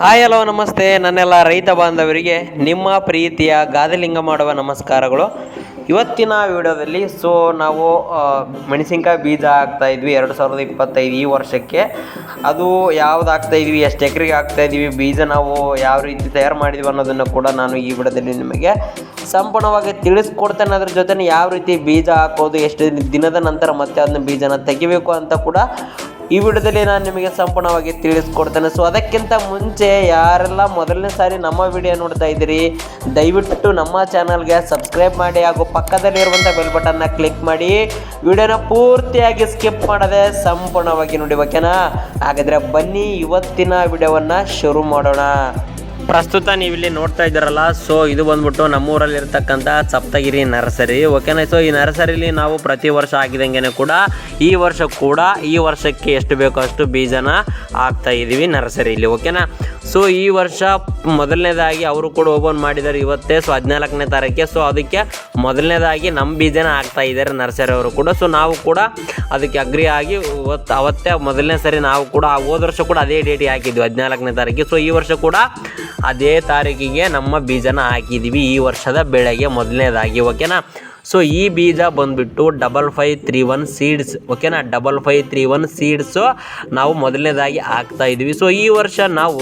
Hi hello ನಮಸ್ತೆ. ನನ್ನೆಲ್ಲ ರೈತ ಬಾಂಧವರಿಗೆ ನಿಮ್ಮ ಪ್ರೀತಿಯ ಗಾದಲಿಂಗ ಮಾಡುವ ನಮಸ್ಕಾರಗಳು. ಇವತ್ತಿನ ವಿಡಿಯೋದಲ್ಲಿ ಸೊ ನಾವು ಮೆಣಸಿನ್ಕಾಯಿ ಬೀಜ ಹಾಕ್ತಾ ಇದ್ವಿ ಎರಡು ಸಾವಿರದ ಇಪ್ಪತ್ತೈದು ಈ ವರ್ಷಕ್ಕೆ. ಅದು ಯಾವ್ದು ಹಾಕ್ತಾ ಇದ್ವಿ, ಎಷ್ಟು ಎಕರೆಗೆ ಹಾಕ್ತಾ ಇದ್ವಿ, ಬೀಜ ನಾವು ಯಾವ ರೀತಿ ತಯಾರು ಮಾಡಿದ್ವಿ ಅನ್ನೋದನ್ನು ಕೂಡ ನಾನು ಈ ವಿಡಿಯೋದಲ್ಲಿ ನಿಮಗೆ ಸಂಪೂರ್ಣವಾಗಿ ತಿಳಿಸ್ಕೊಡ್ತೇನೆ. ಅದ್ರ ಜೊತೆ ಯಾವ ರೀತಿ ಬೀಜ ಹಾಕೋದು, ಎಷ್ಟು ದಿನದ ನಂತರ ಮತ್ತೆ ಅದನ್ನ ಬೀಜನ ತೆಗಿಬೇಕು ಅಂತ ಕೂಡ ಈ ವಿಡಿಯೋದಲ್ಲಿ ನಾನು ನಿಮಗೆ ಸಂಪೂರ್ಣವಾಗಿ ತಿಳಿಸ್ಕೊಡ್ತೇನೆ. ಸೊ ಅದಕ್ಕಿಂತ ಮುಂಚೆ ಯಾರೆಲ್ಲ ಮೊದಲನೇ ಸಾರಿ ನಮ್ಮ ವಿಡಿಯೋ ನೋಡ್ತಾ ಇದ್ದೀರಿ, ದಯವಿಟ್ಟು ನಮ್ಮ ಚಾನಲ್ಗೆ ಸಬ್ಸ್ಕ್ರೈಬ್ ಮಾಡಿ ಹಾಗೂ ಪಕ್ಕದಲ್ಲಿರುವಂಥ ಬೆಲ್ ಬಟನ್ನ ಕ್ಲಿಕ್ ಮಾಡಿ. ವಿಡಿಯೋನ ಪೂರ್ತಿಯಾಗಿ ಸ್ಕಿಪ್ ಮಾಡದೆ ಸಂಪೂರ್ಣವಾಗಿ ನೋಡಿ ಓಕೆನಾ ಹಾಗಾದರೆ ಬನ್ನಿ, ಇವತ್ತಿನ ವಿಡಿಯೋವನ್ನು ಶುರು ಮಾಡೋಣ. ಪ್ರಸ್ತುತ ನೀವು ಇಲ್ಲಿ ನೋಡ್ತಾ ಇದ್ದೀರಲ್ಲ ಸೊ ಇದು ಬಂದ್ಬಿಟ್ಟು ನಮ್ಮೂರಲ್ಲಿ ಇರ್ತಕ್ಕಂಥ ಸಪ್ತಗಿರಿ ನರ್ಸರಿ. ಓಕೆನಾ ಸೊ ಈ ನರ್ಸರಿಲಿ ನಾವು ಪ್ರತಿ ವರ್ಷ ಆಗಿದಂಗೆ ಕೂಡ ಈ ವರ್ಷ ಕೂಡ ಈ ವರ್ಷಕ್ಕೆ ಎಷ್ಟು ಬೇಕೋ ಅಷ್ಟು ಬೀಜನ ಹಾಕ್ತಾ ಇದ್ದೀವಿ ನರ್ಸರಿಲಿ. ಓಕೆನಾ ಸೊ ಈ ವರ್ಷ ಮೊದಲನೇದಾಗಿ ಅವರು ಕೂಡ ಓಪನ್ ಮಾಡಿದ್ದಾರೆ. ಇವತ್ತೇ ಸೊ ಹದಿನಾಲ್ಕನೇ ತಾರೀಕಿಗೆ ಸೊ ಅದಕ್ಕೆ ಮೊದಲನೇದಾಗಿ ನಮ್ಮ ಬೀಜನ ಹಾಕ್ತಾ ಇದ್ದಾರೆ ನರ್ಸರಿ ಅವರು ಕೂಡ. ಸೊ ನಾವು ಕೂಡ ಅದಕ್ಕೆ ಅಗ್ರಿ ಆಗಿ ಇವತ್ತು, ಅವತ್ತೇ ಮೊದಲನೇ ಸರಿ ನಾವು ಕೂಡ ಹೋದ ವರ್ಷ ಕೂಡ ಅದೇ ಡೇಟಿಗೆ ಹಾಕಿದ್ವಿ, ಹದಿನಾಲ್ಕನೇ ತಾರೀಕಿಗೆ ಸೊ ಈ ವರ್ಷ ಕೂಡ ಅದೇ ತಾರೀಕಿಗೆ ನಮ್ಮ ಬೀಜನ ಹಾಕಿದ್ದೀವಿ ಈ ವರ್ಷದ ಬೆಳೆಗೆ ಮೊದಲನೇದಾಗಿ. ಓಕೆನಾ ಸೊ ಈ ಬೀಜ ಬಂದ್ಬಿಟ್ಟು double five three one seeds ಓಕೆನಾ double five three one seeds ನಾವು ಮೊದಲನೇದಾಗಿ ಹಾಕ್ತಾ ಇದ್ವಿ. ಸೊ ಈ ವರ್ಷ ನಾವು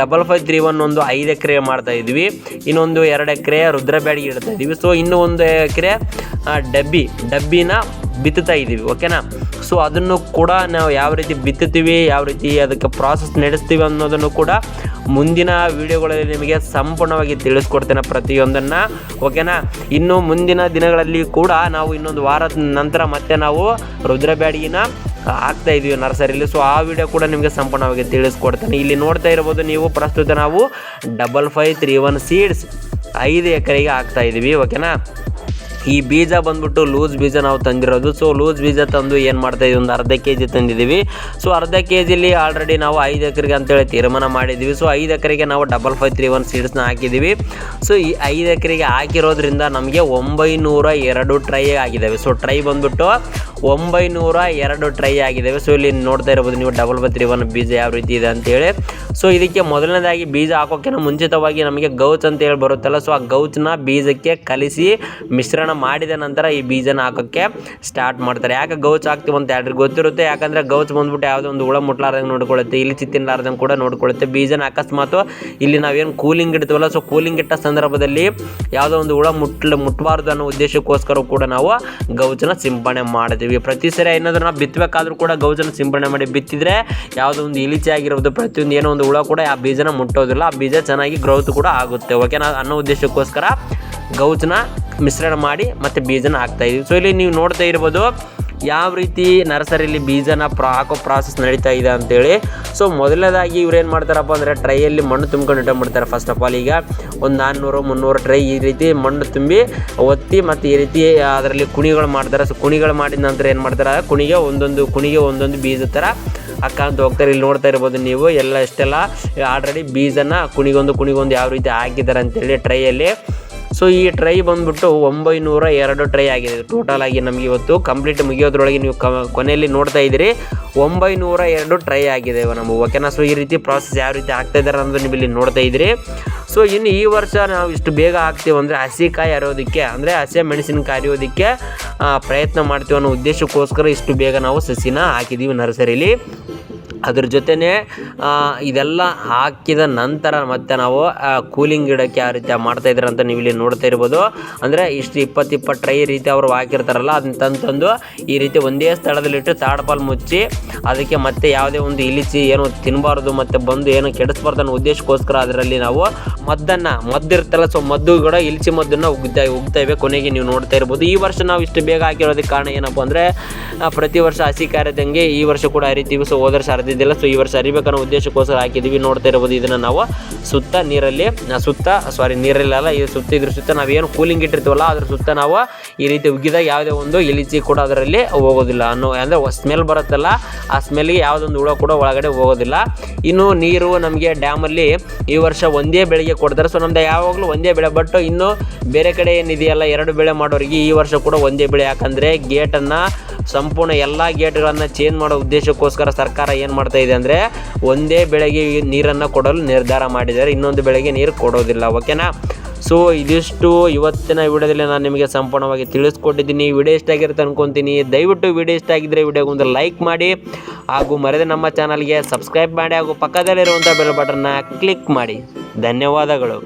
ಡಬಲ್ ಫೈವ್ ತ್ರೀ ಒನ್ ಒಂದು ಐದು ಎಕರೆ ಮಾಡ್ತಾ ಇದ್ವಿ. ಇನ್ನೊಂದು ಎರಡು ಎಕರೆ ರುದ್ರಬ್ಯಾಡಿಗೆ ಇಡ್ತಾ ಇದ್ವಿ. ಸೊ ಇನ್ನೂ ಒಂದು ಎಕರೆ ಡಬ್ಬಿ, ಡಬ್ಬಿನ ಬಿತ್ತುತ್ತಾ ಇದ್ದೀವಿ ಓಕೆನಾ ಸೊ ಅದನ್ನು ಕೂಡ ನಾವು ಯಾವ ರೀತಿ ಬಿತ್ತುತ್ತೀವಿ, ಯಾವ ರೀತಿ ಅದಕ್ಕೆ ಪ್ರಾಸೆಸ್ ನಡೆಸ್ತೀವಿ ಅನ್ನೋದನ್ನು ಕೂಡ ಮುಂದಿನ ವಿಡಿಯೋಗಳಲ್ಲಿ ನಿಮಗೆ ಸಂಪೂರ್ಣವಾಗಿ ತಿಳಿಸ್ಕೊಡ್ತೇನೆ ಪ್ರತಿಯೊಂದನ್ನು ಓಕೆನಾ ಇನ್ನು ಮುಂದಿನ ದಿನಗಳಲ್ಲಿ ಕೂಡ ನಾವು ಇನ್ನೊಂದು ವಾರದ ನಂತರ ಮತ್ತೆ ನಾವು ರುದ್ರಬ್ಯಾಡಿಗಿನ ಹಾಕ್ತಾ ಇದೀವಿ ನರ್ಸರಿಲಿ. ಸೊ ಆ ವಿಡಿಯೋ ಕೂಡ ನಿಮಗೆ ಸಂಪೂರ್ಣವಾಗಿ ತಿಳಿಸ್ಕೊಡ್ತೇನೆ. ಇಲ್ಲಿ ನೋಡ್ತಾ ಇರ್ಬೋದು ನೀವು ಪ್ರಸ್ತುತ ನಾವು double five three one seeds ಐದು ಎಕರೆಗೆ ಹಾಕ್ತಾ ಇದ್ದೀವಿ ಓಕೆನಾ ಈ ಬೀಜ ಬಂದ್ಬಿಟ್ಟು ಲೂಸ್ ಬೀಜ ನಾವು ತಂದಿರೋದು. ಸೊ ಲೂಸ್ ಬೀಜ ತಂದು ಏನು ಮಾಡ್ತಾ ಒಂದು ಅರ್ಧ ಕೆ ಜಿ ತಂದಿದ್ದೀವಿ ಸೊ ಅರ್ಧ ಕೆ ಜಿಲಿ ಆಲ್ರೆಡಿ ನಾವು ಐದು ಎಕರೆಗೆ ಅಂತೇಳಿ ತೀರ್ಮಾನ ಮಾಡಿದ್ದೀವಿ ಸೊ ಐದು ಎಕರೆಗೆ ನಾವು ಡಬಲ್ ಫೈವ್ ತ್ರೀ ಒನ್ ಸೀಡ್ಸ್ನ ಹಾಕಿದ್ದೀವಿ ಸೊ ಈ ಐದು ಎಕರೆಗೆ ಹಾಕಿರೋದ್ರಿಂದ ನಮಗೆ ಒಂಬೈನೂರ ಎರಡು ಟ್ರೈ ಆಗಿದ್ದಾವೆ ಸೊ ಟ್ರೈ ಬಂದ್ಬಿಟ್ಟು ಒಂಬೈನೂರ ಎರಡು ಟ್ರೈ ಆಗಿದ್ದಾವೆ. ಸೊ ಇಲ್ಲಿ ನೋಡ್ತಾ ಇರ್ಬೋದು ನೀವು ಡಬಲ್ ಬತ್ರಿ ತ್ರೀ ಒನ್ ಬೀಜ ಯಾವ ರೀತಿ ಇದೆ ಅಂತೇಳಿ ಸೊ ಇದಕ್ಕೆ ಮೊದಲನೇದಾಗಿ ಬೀಜ ಹಾಕೋಕ್ಕಿಂತ ಮುಂಚಿತವಾಗಿ ನಮಗೆ ಗೌಚ್ ಅಂತ ಹೇಳಿ ಬರುತ್ತಲ್ಲ. ಸೊ ಆ ಗೌಚ್ನ ಬೀಜಕ್ಕೆ ಕಲಿಸಿ ಮಿಶ್ರಣ ಮಾಡಿದ ನಂತರ ಈ ಬೀಜನ ಹಾಕೋಕ್ಕೆ ಸ್ಟಾರ್ಟ್ ಮಾಡ್ತಾರೆ. ಯಾಕೆ ಗೌಚ್ ಹಾಕ್ತೀವಿ ಅಂತ ಗೊತ್ತಿರುತ್ತೆ. ಯಾಕಂದರೆ ಗೌಚ್ ಬಂದ್ಬಿಟ್ಟು ಯಾವುದೋ ಒಂದು ಹುಳ ಮುಟ್ಲಾರ್ದಂಗೆ ನೋಡ್ಕೊಳ್ಳುತ್ತೆ, ಇಲ್ಲಿ ಚಿತ್ತಿನ್ಲಾರ್ದಂಗೆ ಕೂಡ ನೋಡ್ಕೊಳ್ಳುತ್ತೆ. ಬೀಜನ ಅಕಸ್ಮಾತ್ ಇಲ್ಲಿ ನಾವೇನು ಕೂಲಿಂಗ್ ಇಡ್ತೀವಲ್ಲ ಸೊ ಕೂಲಿಂಗ್ ಇಟ್ಟ ಸಂದರ್ಭದಲ್ಲಿ ಯಾವುದೋ ಒಂದು ಹುಳ ಮುಟ್ಲ ಮುಟ್ಟಬಾರ್ದು ಅನ್ನೋ ಉದ್ದೇಶಕ್ಕೋಸ್ಕರ ಕೂಡ ನಾವು ಗೌಚನ ಸಿಂಪಡಣೆ ಮಾಡ್ತೀವಿ. ಪ್ರತಿ ಸರಿ ಏನಾದರೂ ನಾವು ಬಿತ್ತಬೇಕಾದ್ರೂ ಕೂಡ ಗೌಜನ ಸಿಂಪಡಣೆ ಮಾಡಿ ಬಿತ್ತಿದ್ರೆ ಯಾವುದೋ ಒಂದು ಇಲಿಚೆ ಆಗಿರೋದು, ಪ್ರತಿಯೊಂದು ಏನೋ ಒಂದು ಹುಳ ಕೂಡ ಆ ಬೀಜನ ಮುಟ್ಟೋದಿಲ್ಲ. ಆ ಬೀಜ ಚೆನ್ನಾಗಿ ಗ್ರೋತ್ ಕೂಡ ಆಗುತ್ತೆ. ಓಕೆನಾ ಅನ್ನೋ ಉದ್ದೇಶಕ್ಕೋಸ್ಕರ ಗೌಜನ ಮಿಶ್ರಣ ಮಾಡಿ ಮತ್ತು ಬೀಜನ ಹಾಕ್ತಾ ಸೊ ಇಲ್ಲಿ ನೀವು ನೋಡ್ತಾ ಇರ್ಬೋದು ಯಾವ ರೀತಿ ನರ್ಸರಿಲಿ ಬೀಜನ ಪ್ರಾ, ಹಾಕೋ ಪ್ರಾಸೆಸ್ ನಡೀತಾ ಇದೆ ಅಂತೇಳಿ. ಸೊ ಮೊದಲನೇದಾಗಿ ಇವ್ರು ಏನು ಮಾಡ್ತಾರಪ್ಪ ಅಂದರೆ ಟ್ರೈಯಲ್ಲಿ ಮಣ್ಣು ತುಂಬ್ಕೊಂಡು ಇಟ್ಕೊಂಡ್ಬಿಡ್ತಾರೆ ಫಸ್ಟ್ ಆಫ್ ಆಲ್ ಈಗ ಒಂದು ನಾನ್ನೂರು ಮುನ್ನೂರು ಟ್ರೈ ಈ ರೀತಿ ಮಣ್ಣು ತುಂಬಿ ಒತ್ತಿ ಮತ್ತು ಈ ರೀತಿ ಅದರಲ್ಲಿ ಕುಣಿಗಳು ಮಾಡ್ತಾರೆ. ಸೊ ಕುಣಿಗಳು ಮಾಡಿದ ನಂತರ ಏನು ಮಾಡ್ತಾರೆ? ಕುಣಿಗೆ ಒಂದೊಂದು ಕುಣಿಗೆ ಒಂದೊಂದು ಬೀಜ ಥರ ಹಾಕಂತ ಹೋಗ್ತಾರೆ. ಇಲ್ಲಿ ನೋಡ್ತಾ ಇರ್ಬೋದು ನೀವು, ಎಲ್ಲ ಇಷ್ಟೆಲ್ಲ ಆಲ್ರೆಡಿ ಬೀಜನ ಕುಣಿಗೊಂದು ಕುಣಿಗೊಂದು ಯಾವ ರೀತಿ ಹಾಕಿದ್ದಾರೆ ಅಂತೇಳಿ ಟ್ರೈಯಲ್ಲಿ. ಸೊ ಈ ಟ್ರೈ ಬಂದ್ಬಿಟ್ಟು ಒಂಬೈನೂರ ಎರಡು ಟ್ರೈ ಆಗಿದೆ. ಟೋಟಲ್ ಆಗಿ ನಮಗೆ ಇವತ್ತು ಕಂಪ್ಲೀಟ್ ಮುಗಿಯೋದ್ರೊಳಗೆ ನೀವು ಕೊನೆಯಲ್ಲಿ ನೋಡ್ತಾ ಇದ್ದೀರಿ. ಒಂಬೈನೂರ ಎರಡು ಟ್ರೈ ಆಗಿದೆ ನಮ್ಮ ಓಕೆನಾ ಸೊ ಈ ರೀತಿ ಪ್ರಾಸೆಸ್ ಯಾವ ರೀತಿ ಆಗ್ತಾ ಇದ್ದಾರೆ ಅನ್ನೋದು ನೀವು ಇಲ್ಲಿ ನೋಡ್ತಾ ಇದ್ದೀರಿ. ಸೊ ಇನ್ನು ಈ ವರ್ಷ ನಾವು ಇಷ್ಟು ಬೇಗ ಹಾಕ್ತೀವಿ ಅಂದರೆ ಹಸಿಕಾಯಿ ಹರೋದಕ್ಕೆ ಅಂದರೆ ಹಸಿ ಮೆಣಸಿನಕಾಯಿ ಅರಿಯೋದಕ್ಕೆ ಪ್ರಯತ್ನ ಮಾಡ್ತೀವಿ ಅನ್ನೋ ಉದ್ದೇಶಕ್ಕೋಸ್ಕರ ಇಷ್ಟು ಬೇಗ ನಾವು ಸಸಿನ ಹಾಕಿದ್ದೀವಿ ನರ್ಸರಿಲಿ. ಅದ್ರ ಜೊತೆನೇ ಆ, ಇದೆಲ್ಲ ಹಾಕಿದ ನಂತರ ಮತ್ತೆ ನಾವು ಕೂಲಿಂಗ್ ಗಿಡಕ್ಕೆ ಯಾವ ರೀತಿ ಮಾಡ್ತಾ ಇದ್ದಾರೆ ಅಂತ ನೀವು ಇಲ್ಲಿ ನೋಡ್ತಾ ಇರ್ಬೋದು. ಅಂದರೆ ಇಷ್ಟು ಇಪ್ಪತ್ತು ಇಪ್ಪತ್ತು ಟ್ರೈ ರೀತಿ ಅವರು ಹಾಕಿರ್ತಾರಲ್ಲ ಅದನ್ನ ತಂದು ತಂದು ಈ ರೀತಿ ಒಂದೇ ಸ್ಥಳದಲ್ಲಿಟ್ಟು ತಾಡ್ಪಾಲ್ ಮುಚ್ಚಿ ಅದಕ್ಕೆ ಮತ್ತೆ ಯಾವುದೇ ಒಂದು ಇಲಿಚಿ ಏನು ತಿನ್ನಬಾರ್ದು ಮತ್ತು ಬಂದು ಏನು ಕೆಡಿಸ್ಬಾರ್ದು ಅನ್ನೋ ಉದ್ದೇಶಕ್ಕೋಸ್ಕರ ಅದರಲ್ಲಿ ನಾವು ಮದ್ದನ್ನು ಮದ್ದಿರ್ತಲ್ಲ ಸೊ ಮದ್ದು ಕೂಡ ಇಲಿಚಿ ಮದ್ದನ್ನು ಉಗ್ತಾ ಉಗ್ತಾ ಇವೆ ಕೊನೆಗೆ ನೀವು ನೋಡ್ತಾ ಇರ್ಬೋದು. ಈ ವರ್ಷ ನಾವು ಇಷ್ಟು ಬೇಗ ಹಾಕಿರೋದಕ್ಕೆ ಕಾರಣ ಏನಪ್ಪ ಅಂದರೆ ಪ್ರತಿ ವರ್ಷ ಹಸಿ ಕಾರ್ಯದಂಗೆ ಈ ವರ್ಷ ಕೂಡ ಹರಿತೀವಿ ಸೊ ಹೋದ ವರ್ಷ ಸೊ ಈ ವರ್ಷ ಹರಿಬೇಕನ್ನೋ ಉದ್ದೇಶಕ್ಕೋಸ್ಕರ ಹಾಕಿದ್ದೀವಿ ನೋಡ್ತಾ ಇರ್ಬೋದು ಇದನ್ನು ನಾವು. ಸುತ್ತ ನೀರಲ್ಲಿ ಸುತ್ತ ಸಾರಿ ನೀರಲ್ಲ ಈ ಸುತ್ತ ಇದ್ರ ಸುತ್ತ ನಾವೇನು ಕೂಲಿಂಗ್ ಇಟ್ಟಿರ್ತೀವಲ್ಲ, ಅದ್ರ ಸುತ್ತ ನಾವು ಈ ರೀತಿ ಉಗ್ಗಿದಾಗ ಯಾವುದೇ ಒಂದು ಇಲಿಚಿ ಕೂಡ ಅದರಲ್ಲಿ ಹೋಗೋದಿಲ್ಲ. ಅನ್ನೋ, ಅಂದರೆ ಸ್ಮೆಲ್ ಬರುತ್ತಲ್ಲ, ಆ ಸ್ಮೆಲ್ಗೆ ಯಾವುದೊಂದು ಹುಳ ಕೂಡ ಒಳಗಡೆ ಹೋಗೋದಿಲ್ಲ. ಇನ್ನು ನೀರು ನಮಗೆ ಡ್ಯಾಮಲ್ಲಿ ಈ ವರ್ಷ ಒಂದೇ ಬೆಳೆಗೆ ಕೊಡ್ತಾರೆ. ಸೊ ನಮ್ದು ಯಾವಾಗಲೂ ಒಂದೇ ಬೆಳೆ ಬಟ್ ಇನ್ನು ಬೇರೆ ಕಡೆ ಏನಿದೆಯಲ್ಲ, ಎರಡು ಬೆಳೆ ಮಾಡೋರಿಗೆ ಈ ವರ್ಷ ಕೂಡ ಒಂದೇ ಬೆಳೆ. ಯಾಕಂದರೆ ಗೇಟನ್ನು ಸಂಪೂರ್ಣ ಎಲ್ಲ ಗೇಟ್ಗಳನ್ನು ಚೇಂಜ್ ಮಾಡೋ ಉದ್ದೇಶಕ್ಕೋಸ್ಕರ ಸರ್ಕಾರ ಏನು ಮಾಡ್ತಾ ಇದೆ ಅಂದರೆ ಒಂದೇ ಬೆಳೆಗೆ ನೀರನ್ನು ಕೊಡಲು ನಿರ್ಧಾರ ಮಾಡಿದ್ದಾರೆ. ಇನ್ನೊಂದು ಬೆಳೆಗೆ ನೀರು ಕೊಡೋದಿಲ್ಲ. ಓಕೆನಾ? ಸೊ ಇದಿಷ್ಟು ಇವತ್ತಿನ ವಿಡಿಯೋದಲ್ಲಿ ನಾನು ನಿಮಗೆ ಸಂಪೂರ್ಣವಾಗಿ ತಿಳಿಸ್ಕೊಟ್ಟಿದ್ದೀನಿ. ವಿಡಿಯೋ ಇಷ್ಟ ಆಗಿರುತ್ತೆ ಅನ್ಕೊತೀನಿ. ದಯವಿಟ್ಟು ವಿಡಿಯೋ ಇಷ್ಟ ಆಗಿದ್ದರೆ ವಿಡಿಯೋಗೆ ಒಂದು ಲೈಕ್ ಮಾಡಿ ಹಾಗೂ ಮರೆದ ನಮ್ಮ ಚಾನಲ್ಗೆ ಸಬ್ಸ್ಕ್ರೈಬ್ ಮಾಡಿ ಹಾಗೂ ಪಕ್ಕದಲ್ಲಿರುವಂಥ ಬೆಲ್ ಬಟನ್ನ ಕ್ಲಿಕ್ ಮಾಡಿ. ಧನ್ಯವಾದಗಳು.